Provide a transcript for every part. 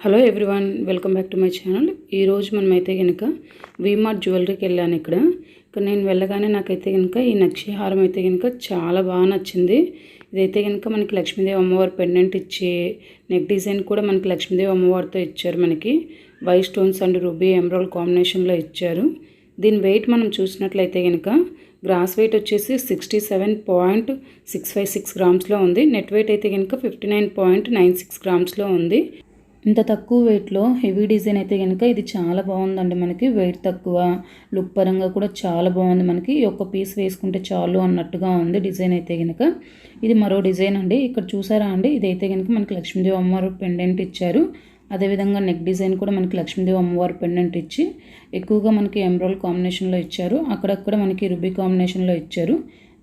Hello everyone welcome back to my channel. ఈరోజు మనమైతే కనుక వీమార్ట్ జ్యువెలరీకి వెళ్ళాను ఇక్కడ. ఇక్కడ నేను వెళ్ళగానే నాకైతే కనుక ఈ నక్షి హారం అయితే కనుక చాలా బాగా నచ్చింది. ఇదైతే కనుక మనకి లక్ష్మీదేవి అమ్మవారి పెండెంట్ ఇచ్చి నెక్ డిజైన్ కూడా మనకి లక్ష్మీదేవి అమ్మవారితో ఇచ్చారు మనకి. White stones and ruby emerald కాంబినేషన్లో ఇచ్చారు. దీని వెయిట్ మనం చూసినట్లయితే కనుక గ్రాస్ వెయిట్ వచ్చేసి sixty seven point six five six గ్రామ్స్లో ఉంది. నెట్ వెయిట్ అయితే కనుక fifty nine point nine six గ్రామ్స్లో ఉంది. ఇంత తక్కువ వెయిట్లో హెవీ డిజైన్ అయితే కనుక ఇది చాలా బాగుందండి మనకి. వెయిట్ తక్కువ లుక్ పరంగా కూడా చాలా బాగుంది మనకి. ఒక్క పీస్ వేసుకుంటే చాలు అన్నట్టుగా ఉంది డిజైన్ అయితే కనుక ఇది మరో డిజైన్ అండి. ఇక్కడ చూసారా అండి? ఇదైతే కనుక మనకి లక్ష్మీదేవి అమ్మవారు పెండెంట్ ఇచ్చారు. అదేవిధంగా నెక్ డిజైన్ కూడా మనకి లక్ష్మీదేవి అమ్మవారు పెండెంట్ ఇచ్చి ఎక్కువగా మనకి ఎంబ్రాయిడ్ కాంబినేషన్లో ఇచ్చారు. అక్కడక్కడ మనకి రుబీ కాంబినేషన్లో ఇచ్చారు.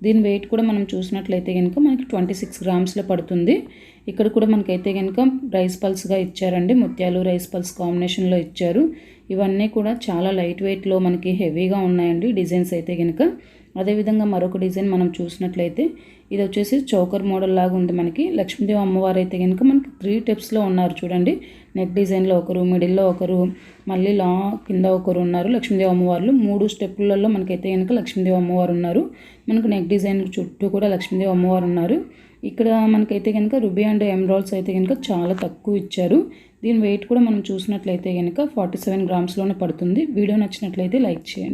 దీని వెయిట్ కూడా మనం చూసినట్లయితే కనుక మనకి ట్వంటీ సిక్స్ గ్రామ్స్లో పడుతుంది. ఇక్కడ కూడా మనకైతే కనుక రైస్ పల్స్గా ఇచ్చారండి. ముత్యాలు రైస్ పల్స్ కాంబినేషన్లో ఇచ్చారు. ఇవన్నీ కూడా చాలా లైట్ వెయిట్లో మనకి హెవీగా ఉన్నాయండి. డిజైన్స్ అయితే కనుక అదేవిధంగా మరొక డిజైన్ మనం చూసినట్లయితే ఇది వచ్చేసి చౌకర్ మోడల్ లాగా ఉంది మనకి. లక్ష్మీదేవి అమ్మవారు అయితే కనుక మనకి త్రీ టెప్స్లో ఉన్నారు చూడండి. నెక్ డిజైన్లో ఒకరు మిడిల్లో ఒకరు మళ్ళీ లా కింద ఒకరు ఉన్నారు లక్ష్మీదేవి అమ్మవార్లు. మూడు స్టెప్పులలో మనకైతే కనుక లక్ష్మీదేవి అమ్మవారు ఉన్నారు. మనకు నెక్ డిజైన్ చుట్టూ కూడా లక్ష్మీదేవి అమ్మవారు ఉన్నారు. ఇక్కడ మనకైతే కనుక రుబీ అండ్ ఎమ్రాల్స్ అయితే కనుక చాలా తక్కువ ఇచ్చారు. దీని వెయిట్ కూడా మనం చూసినట్లయితే కనుక ఫార్టీ సెవెన్ గ్రామ్స్లోనే పడుతుంది. వీడియో నచ్చినట్లయితే లైక్ చేయండి.